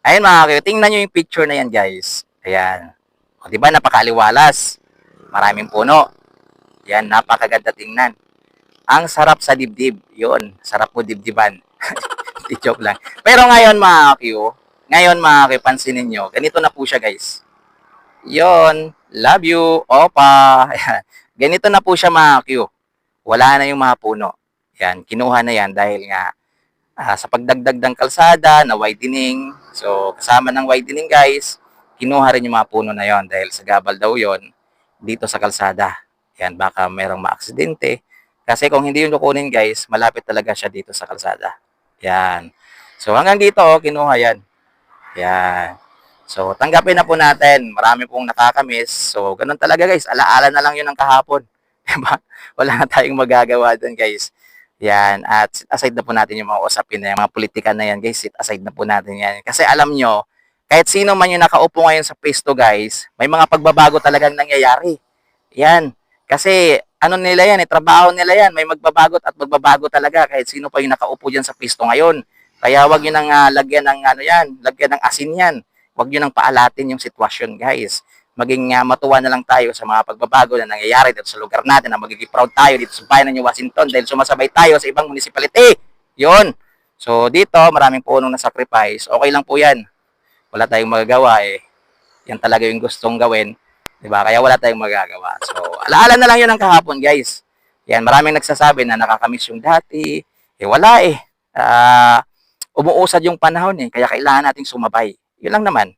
Ayun mga kayo, tingnan nyo yung picture na yan guys. Ayan. O di ba napakaliwalas. Maraming puno. Yan, napakaganda tingnan. Ang sarap sa dibdib. Yun, sarap mo dibdiban. Di joke lang. Pero ngayon mga kayo, ngayon mga kayo, pansinin nyo, ganito na po siya guys. Yon, love you, opa. Ayan. Ganito na po siya mga kayo. Wala na yung mga puno. Yan, kinuha na yan dahil nga ah, sa pagdagdag ng kalsada na widening. So, kasama ng widening guys, kinuha rin yung mga puno na yon dahil sa gabal daw yon dito sa kalsada. Yan, baka merong maaksidente. Kasi kung hindi yung kukunin guys, malapit talaga siya dito sa kalsada. Yan. So, hanggang dito, kinuha yan. Yan. So, tanggapin na po natin. Marami pong nakakamiss. So, ganun talaga guys. Alaala na lang yun ng kahapon. Diba? Wala na tayong magagawa dun guys. Yan. At aside na po natin yung mga usapin na yan, mga politika na yan guys. Sit aside na po natin yan. Kasi alam nyo, kahit sino man yung nakaupo ngayon sa pwesto guys, may mga pagbabago talagang nangyayari. Yan. Kasi ano nila yan, eh, trabaho nila yan. May magbabago at magbabago talaga kahit sino pa yung nakaupo dyan sa pwesto ngayon. Kaya wag nyo nang ah, lagyan ng ano yan, lagyan ng asin yan. Wag nyo nang paalatin yung sitwasyon guys. Maging ah, matuwa na lang tayo sa mga pagbabago na nangyayari dito sa lugar natin na magiging proud tayo dito sa bayan ng Washington dahil sumasabay tayo sa ibang municipality. Yun. So dito, maraming punong na sacrifice. Okay lang po yan. Wala tayong magagawa eh. Yan talaga yung gustong gawin. 'di ba? Kaya wala tayong magagawa. So, alaala na lang 'yun ng kahapon, guys. Yan, maraming nagsasabi na nakakamiss yung dati. Eh wala eh. Ah, umuusad yung panahon eh, kaya kailangan nating sumabay. 'Yun lang naman.